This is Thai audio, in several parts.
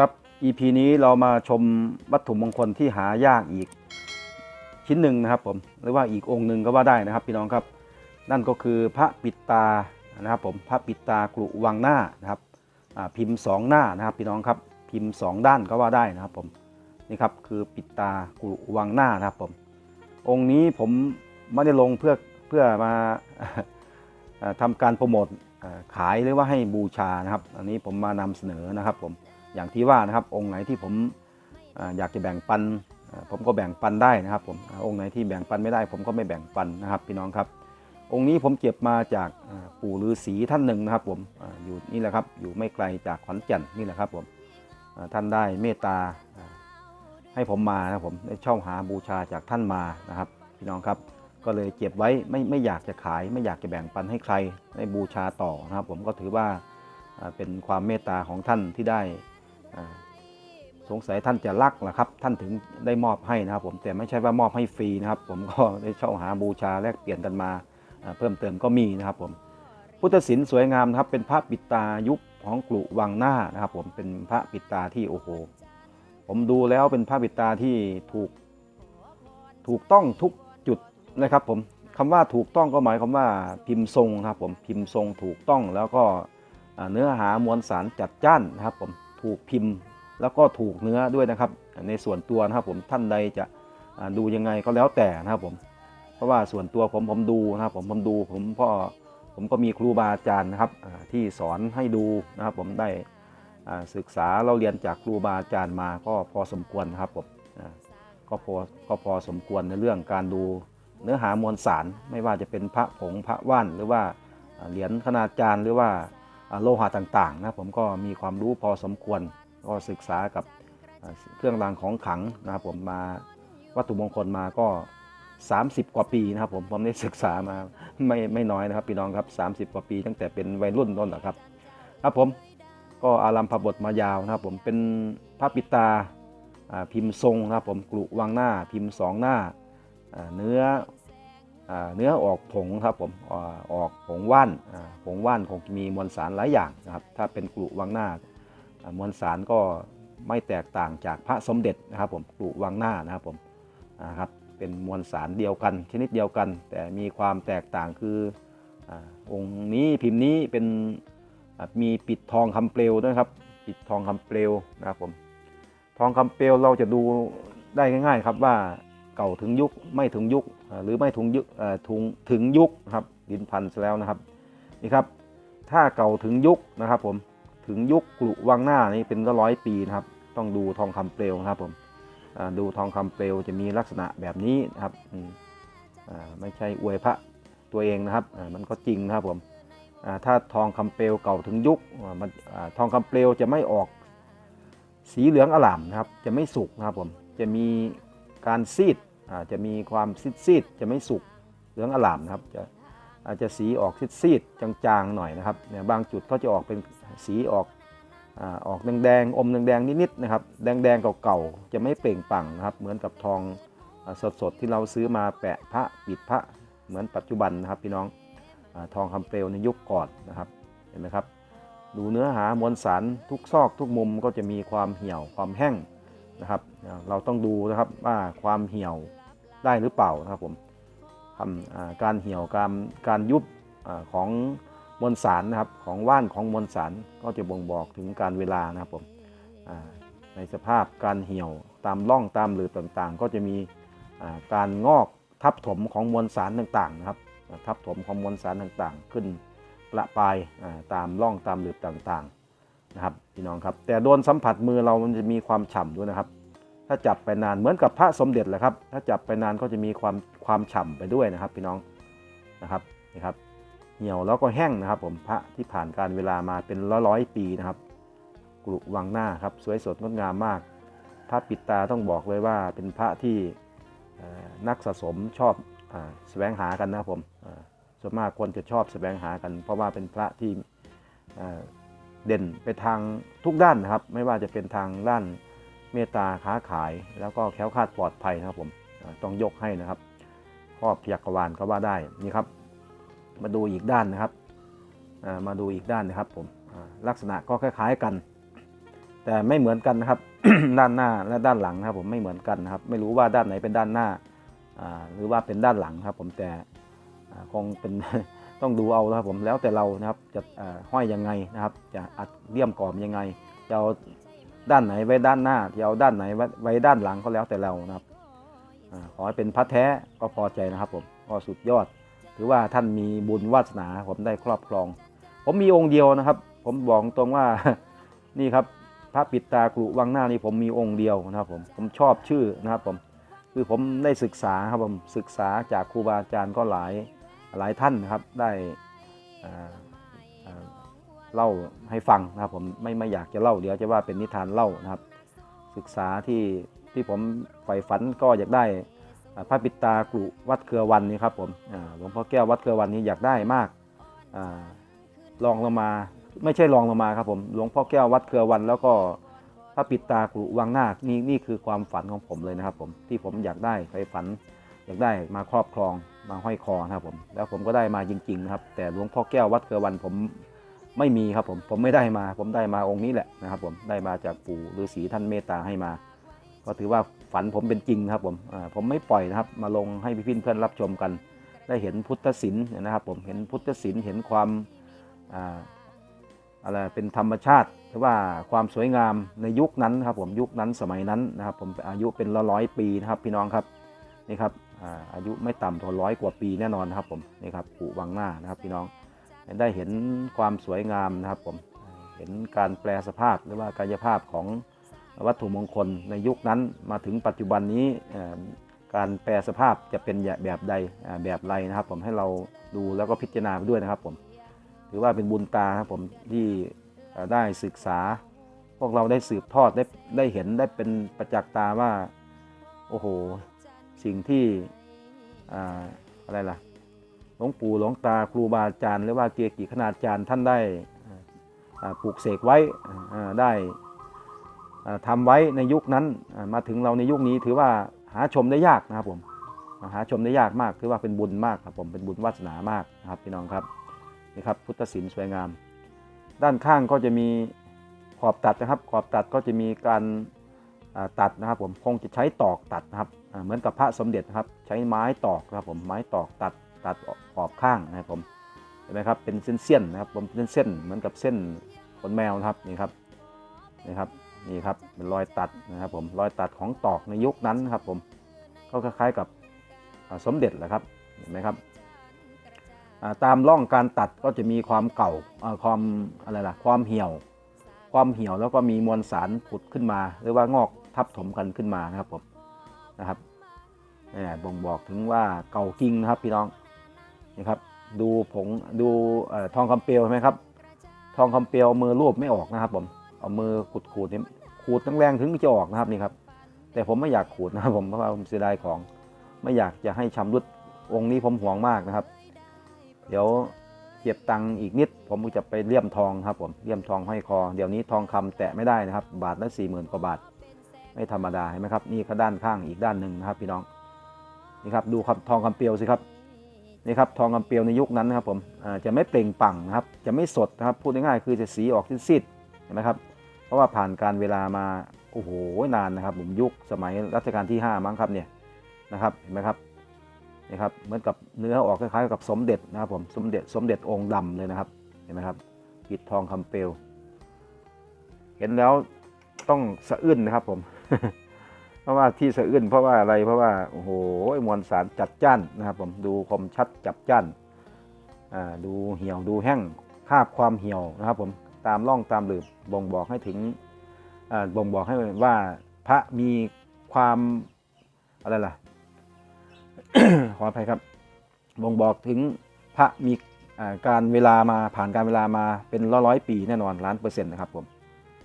ครับ EP นี้เรามาชมวัตถุมงคลที่หายากอีกชิ้นหนึ่งนะครับผมหรือว่าอีกองค์หนึ่งก็ว่าได้นะครับ พี่น้องครับ นั่นก็คือพระปิดตานะครับผมพระปิดตากรุวังหน้านะครับพิมพ์สองหน้านะครับ พี่น้องครับพิมพ์สองด้านก็ว่าได้นะครับผมนี่ครับคือปิดตากรุวังหน้านะครับผม องค์นี้ผมไม่ได้ลงเพื่อเพื่อมาเอ่อทำการโปรโมทขายหรือว่าให้บูชานะครับ อันนี้ผมมานำเสนอนะครับผม อย่างที่ว่านะครับ องค์ไหนที่ผมอยากจะแบ่งปัน ผมก็แบ่งปันได้นะครับผมองค์ไหนที่แบ่งปันไม่ได้ ผมก็ไม่แบ่งปันนะครับ พี่น้องครับ องค์นี้ผมเก็บมาจากปู่ฤาษีท่านหนึ่งนะครับ ผมอยู่นี่แหละครับอยู่ไม่ไกลจากขอนแก่นนี่แหละครับผมท่านได้เมตตาให้ผมมานะครับผมได้เช่าหาบูชาจากท่านมานะครับ พี่น้องครับก็เลยเก็บไว้ไม่ไม่อยากจะขาย ไม่อยากจะแบ่งปันให้ใครได้บูชาต่อนะครับ ผมก็ถือว่าเป็นความเมตตาของท่านที่ได้ สงสัยท่านจะรักแหละครับ ท่านถึงได้มอบให้นะครับ ผมแต่ไม่ใช่ว่ามอบให้ฟรีนะครับ ผมก็ได้เช่าหาบูชาแลกเปลี่ยนกันมาเพิ่มเติมก็มีนะครับ ผมพุทธศิลป์สวยงามนะครับ เป็นพระปิตายุคของกลุวังหน้านะครับ ผมเป็นพระปิตาที่โอ้โหผมดูแล้วเป็นพระปิตาที่ถูกถูกต้องทุกจุดนะครับ ผมคำว่าถูกต้องก็หมายความว่าพิมพ์ทรงนะครับ ผมพิมพ์ทรงถูกต้องแล้วก็เนื้อหามวลสารจัดจ้านนะครับ ผม ถูกพิมพ์ แล้วก็ถูกเนื้อด้วยนะครับ ในส่วนตัวนะครับผมท่านใดจะดูยังไงก็แล้วแต่นะครับผม เพราะว่าส่วนตัวผมผมดูนะครับผมผมดูผมพ่อผมก็มีครูบาอาจารย์นะครับที่สอนให้ดูนะครับผมได้ศึกษาเราเรียนจากครูบาอาจารย์มาก็พอสมควรนะครับผมก็พอก็พอสมควรในเรื่องการดูเนื้อหามวลสาร ไม่ว่าจะเป็นพระผงพระว่านหรือว่าเหรียญคณาจารย์หรือว่า โลหะต่างๆนะผมก็มีความรู้พอสมควรก็ศึกษากับเครื่องรางของขลังนะครับผมมาวัตถุมงคลมาก็ 30 กว่าปีนะครับผมผมได้ศึกษามาไม่ไม่น้อยนะครับพี่น้องครับ 30 กว่าปี ตั้งแต่เป็นวัยรุ่นต้นนะครับครับผมก็อารัมพบทมายาวนะครับผมเป็นพระปิตาพิมพ์ทรงนะครับผมกลุวางหน้าพิมพ์สองหน้าเนื้อ เนื้อออกผงครับผมออกผงว่านผงว่านคงมีมวลสารหลายอย่างนะครับถ้าเป็นกลุวังหน้ามวลสารก็ไม่แตกต่างจากพระสมเด็จนะครับผมกลุวังหน้านะครับผมนะครับเป็นมวลสารเดียวกัน ชนิดเดียวกัน แต่มีความแตกต่างคือองค์นี้พิมพ์นี้เป็นมีปิดทองคำเปลวด้วยครับปิดทองคำเปลวนะครับผมทองคำเปลวเราจะดูได้ง่าย ๆ ครับว่า เก่าถึงยุคไม่ถึงยุคหรือไม่ถึงยุคถึงถึงยุคครับดินพันธุ์ซะแล้วนะครับนี่ครับ ถ้าเก่าถึงยุคนะครับผมถึงยุคกลุวังหน้านี่เป็นร้อยปีนะครับ ต้องดูทองคำเปลวนะครับผมดูทองคำเปลวจะมีลักษณะแบบนี้นะครับไม่ใช่อวยพระตัวเองนะครับมันก็จริงนะครับผมถ้าทองคำเปลวเก่าถึงยุคมันทองคำเปลวจะไม่ออกสีเหลืองอล่ามนะครับ จะไม่สุกนะครับผมจะมีการซีด จจะมีความซีดๆจะไม่สุกเหลืองอลามนะครับจะอาจจะสีออกซีดๆจางๆหน่อยนะครับเนี่ยบางจุดก็จะออกเป็นสีออกออกแดงๆอมแดงๆนิดๆนะครับแดงๆเก่าๆจะไม่เปล่งปลั่งนะครับเหมือนกับทองสดๆที่เราซื้อมาแปะพระปิดพระเหมือนปัจจุบันนะครับพี่น้องอทองคำเปลวในยุคก่อนนะครับเห็นไหมครับ ดูเนื้อหามวลสารทุกซอกทุกมุมก็จะมีความเหี่ยวความแห้งนะครับ เราต้องดูนะครับว่าความเหี่ยว ได้หรือเปล่านะครับผมทำอ่าการเหี่ยวการการยุบอของมวลสารนะครับของว่านของมวลสารก็จะบ่งบอกถึงการเวลานะครับผมในสภาพการเหี่ยวตามร่องตามหลืบต่างๆ ก็จะมีการงอกทับถมของมวลสารต่างๆนะครับทับถมของมวลสารต่างๆ ขึ้นประปายตามร่องตามหลืบต่างๆนะครับพี่น้องครับแต่โดนสัมผัสมือเรามันจะมีความฉ่ำด้วยนะครับ ถ้าจับไปนานเหมือนกับพระสมเด็จแหละครับ ถ้าจับไปนานก็จะมีความความฉ่ำไปด้วยนะครับ พี่น้องนะครับนี่ครับ เหี่ยวแล้วก็แห้งนะครับ ผมพระที่ผ่านการเวลามาเป็นร้อยร้อยปีนะครับกรุวังหน้าครับ สวยสดงดงามมาก พระปิดตาต้องบอกเลยว่าเป็นพระที่นักสะสมชอบอแสวงหากันนะครับผมส่วนมากคนจะชอบแสวงหากัน เพราะว่าเป็นพระที่เด่นไปทางทุกด้านนะครับ ไม่ว่าจะเป็นทางด้าน เมตตาค้าขายแล้วก็แคล้วคลาดปลอดภัยนะครับผมต้องยกให้นะครับครอบจักรวาลก็ว่าได้นี่ครับ มาดูอีกด้านนะครับมาดูอีกด้านนะครับผมลักษณะก็คล้าย ๆกัน แต่ไม่เหมือนกันนะครับ ด้านหน้าและด้านหลังนะครับ ผมไม่เหมือนกันนะครับ ไม่รู้ว่าด้านไหนเป็นด้านหน้าหรือว่าเป็นด้านหลังครับ ผมแต่คงเป็นต้องดูเอาครับผมแล้วแต่เรานะครับจะห้อยยังไงนะครับ จะอัดเลี่ยมกรอบยังไงจะเอา ด้านไหนไว้ด้านหน้าจะเอาด้านไหนไว้ด้านหลังก็แล้วแต่เรานะครับอขอให้เป็นพระแท้ก็พอใจนะครับผมก็สุดยอด ถือว่าท่านมีบุญวาสนาผมได้ครอบครอง ผมมีองค์เดียวนะครับ ผมบอกตรงว่านี่ครับพระปิดตากรุวังหน้านี่ผมมีองค์เดียวนะครับผมผมชอบชื่อนะครับผมคือผมได้ศึกษาครับผมศึกษาจากครูบาอาจารย์ก็หลายหลายท่านนะครับได้ เล่าให้ฟังนะครับผมไม่ไม่อยากจะเล่าเดี๋ยวจะว่าเป็นนิทานเล่านะครับ ศึกษาที่ที่ผมใฝ่ฝันก็อยากได้พระปิตากรุวัดเครือวันนี่ครับผมหลวงพ่อแก้ววัดเครือวันนี้อยากได้มากอลองลงมาไม่ใช่ลองลงมาครับผมหลวงพ่อแก้ววัดเครือวัน แล้วก็พระปิตากรุวังนาคนี่นี่คือความฝันของผมเลยนะครับผมที่ผมอยากได้ใฝ่ฝันอยากได้มาครอบครองมาห้อยคอนะครับผมแล้วผมก็ได้มาจริงๆนะครับแต่หลวงพ่อแก้ววัดเครือวันผม ไม่มีครับผมผมไม่ได้มา ผมได้มาองค์นี้แหละนะครับ ผมได้มาจากปู่ฤาษีท่านเมตตาให้มา ก็ถือว่าฝันผมเป็นจริงครับผมผมไม่ปล่อยนะครับ มาลงให้พี่เพื่อนรับชมกัน ได้เห็นพุทธศิลป์นะครับ ผมเห็นพุทธศิลป์เห็นความอะไรเป็นธรรมชาติหรือว่าความสวยงามในยุคนั้นครับผมยุคนั้นสมัยนั้นนะครับ ผมอายุเป็นร้อยปีนะครับ พี่น้องครับนี่ครับอายุไม่ต่ำกว่าร้อยกว่าปีแน่นอนครับผมนี่ครับปู่วังหน้านะครับพี่น้อง ได้เห็นความสวยงามนะครับผมเห็นการแปลสภาพหรือว่ากายภาพของวัตถุมงคลในยุคนั้นมาถึงปัจจุบันนี้การแปลสภาพจะเป็นแบบใดแบบไรนะครับ ผมให้เราดูแล้วก็พิจารณาไปด้วยนะครับผมถือว่าเป็นบุญตาครับผมที่ได้ศึกษา พวกเราได้สืบทอดได้ได้เห็นได้เป็นประจักษ์ตาว่า โอ้โห สิ่งที่ออะไรล่ะ หลวงปู่หลวงตาครูบาอาจารย์หรือว่าเกียรติคณาจารย์ท่านได้ปลูกเสกไว้ได้อ่าทำไว้ในยุคนั้นมาถึงเราในยุคนี้ถือว่าหาชมได้ยากนะครับผมหาชมได้ยากมากถือว่าเป็นบุญมากครับผมเป็นบุญวาสนามากนะครับพี่น้องครับนี่ครับพุทธศิลป์สวยงาม ด้านข้างก็จะมีขอบตัดนะครับ ขอบตัดก็จะมีการตัดนะครับผมคงจะใช้ตอกตัดนะครับเหมือนกับพระสมเด็จนะครับใช้ไม้ตอกนะครับผมไม้ตอกตัด ตัดขอบข้างนะครับผมเห็นไหมครับเป็นเส้นๆนะครับผมเป็นเส้นๆเหมือนกับเส้นขนแมวนะครับนี่ครับนี่ครับนี่ครับเป็นรอยตัดนะครับผมรอยตัดของตอกในยุคนั้นนะครับผมก็คล้ายๆกับสมเด็จแหละครับเห็นไหมครับตามร่องการตัดก็จะมีความเก่าความอะไรล่ะความเหี่ยว ความเหี่ยวแล้วก็มีมวลสารผุดขึ้นมา หรือว่างอกทับถมกันขึ้นมานะครับผมนะครับบ่งบอกถึงว่าเก่าจริงนะครับพี่น้อง นี่ครับ ดูผงดูอทองคำเปลวใช่ไหมครับ ทองคำเปลวมือรูปไม่ออกนะครับ ผมเอามือขูดขูดๆนี่ขูดแรงๆถึงจะออกนะครับนี่ครับ แต่ผมไม่อยากขูดนะครับ ผมเพราะว่าผมเสียดายของ ไม่อยากจะให้ชำรุดองค์นี้ผมห่วงมากนะครับ เดี๋ยวเก็บตังค์อีกนิด ผมจะไปเลี่ยมทองครับ ผมเลี่ยมทองห้อยคอเดี๋ยวนี้ทองคำแตะไม่ได้นะครับ บาทละสี่หมื่นกว่าบาท ไม่ธรรมดาเห็นไหมครับ นี่ก็ด้านข้างอีกด้านหนึ่งนะครับ พี่น้องนี่ครับดูครับทองคำเปลวสิครับ นี่ครับทองคำเปลวในยุคนั้นนะครับผมจะไม่เปล่งปังนะครับ จะไม่สดนะครับพูดง่ายๆคือจะสีออกซีดๆเห็นไหมครับ เพราะว่าผ่านการเวลามาโอ้โหนานนะครับผมยุคสมัยรัชกาลที่ 5 มั้งครับเนี่ยนะครับเห็นไหมครับนี่ครับเหมือนกับเนื้อออกคล้ายๆกับสมเด็จนะครับผมสมเด็จสมเด็จองค์ดำเลยนะครับเห็นไหมครับปิดทองคำเปลวเห็นแล้วต้องสะอื้นนะครับผม เพราะว่าที่สะอื้นเพราะว่าอะไรเพราะว่าโอ้โหมวลสารจัดจ้านนะครับผมดูคมชัดจับจ้านดูเหี่ยวดูแห้งคาบความเหี่ยวนะครับผมตามร่องตามหลืบบ่งบอกให้ถึงบ่งบอกให้ว่าพระมีความอะไรล่ะขออภัยครับ บ่งบอกถึงพระมีการเวลามาผ่านการเวลามาเป็นร้อยร้อยปีแน่นอนล้านเปอร์เซ็นต์นะครับผม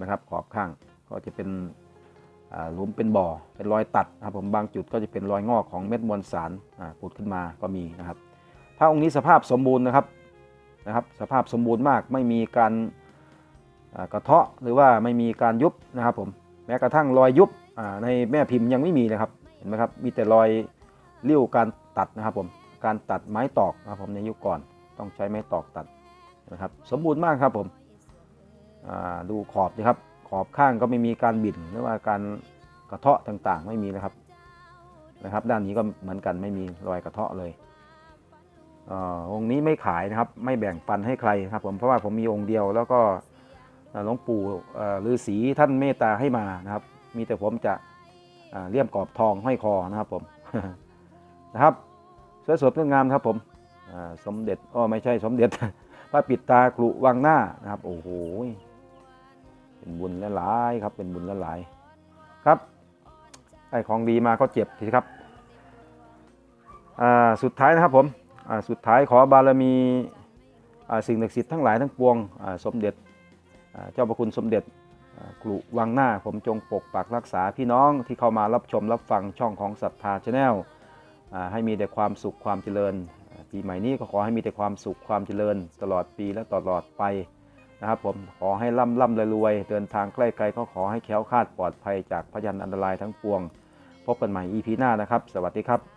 นะครับขอบข้างก็จะเป็น หลุมเป็นบ่อเป็นรอยตัดนะครับผมบางจุดก็จะเป็นรอยงอกของเม็ดมวลสารผุดขึ้นมาก็มีนะครับพระองค์นี้สภาพสมบูรณ์นะครับนะครับ สภาพสมบูรณ์มากไม่มีการกระเทาะหรือว่าไม่มีการยุบนะครับผมแม้กระทั่งรอยยุบในแม่พิมพ์ยังไม่มีเลยครับเห็นไหมครับมีแต่รอยเลี้ยวการตัดนะครับผมการตัดไม้ตอกนะครับผมในยุคก่อนต้องใช้ไม้ตอกตัดนะครับ สมบูรณ์มากครับผมดูขอบนะครับ ขอบข้างก็ไม่มีการบิ่นหรือว่าการกระเทาะต่างๆ ไม่มีนะครับนะครับ ด้านนี้ก็เหมือนกันไม่มีรอยกระเทาะเลยเอ่อองค์นี้ไม่ขายนะครับ ไม่แบ่งปันให้ใครครับ ผมเพราะว่าผมมีองค์เดียว แล้วก็หลวงปู่ฤาษีท่านเมตตาให้มานะครับ มีแต่ผมจะเลี่ยมกรอบทองห้อยคอนะครับผมนะครับสวยสดงดงามครับผมสมเด็จอ้อไม่ใช่สมเด็จพระปิดตากลุวังหน้านะครับ โอ้โห เป็นบุญและหลายครับ เป็นบุญและหลายครับไอ้ของดีมาก็เจ็บทีครับสุดท้ายนะครับผมสุดท้ายขอบารมีสิ่งศักดิ์สิทธิ์ทั้งหลายทั้งปวงสมเด็จเจ้าพระคุณสมเด็จกลุวังหน้าผมจงปกปักรักษาพี่น้องที่เข้ามารับชมรับฟังช่องของศรัทธาชาแนลให้มีแต่ความสุขความเจริญ ปีใหม่นี้ก็ขอให้มีแต่ความสุขความเจริญ ตลอดปีและตลอดไป นะครับผมขอให้ร่ำร่ำรวยเดินทางใกล้ไกลก็ขอให้แคล้วคลาดปลอดภัยจากพยันอันตรายทั้งปวง พบกันใหม่ EP หน้านะครับ สวัสดีครับ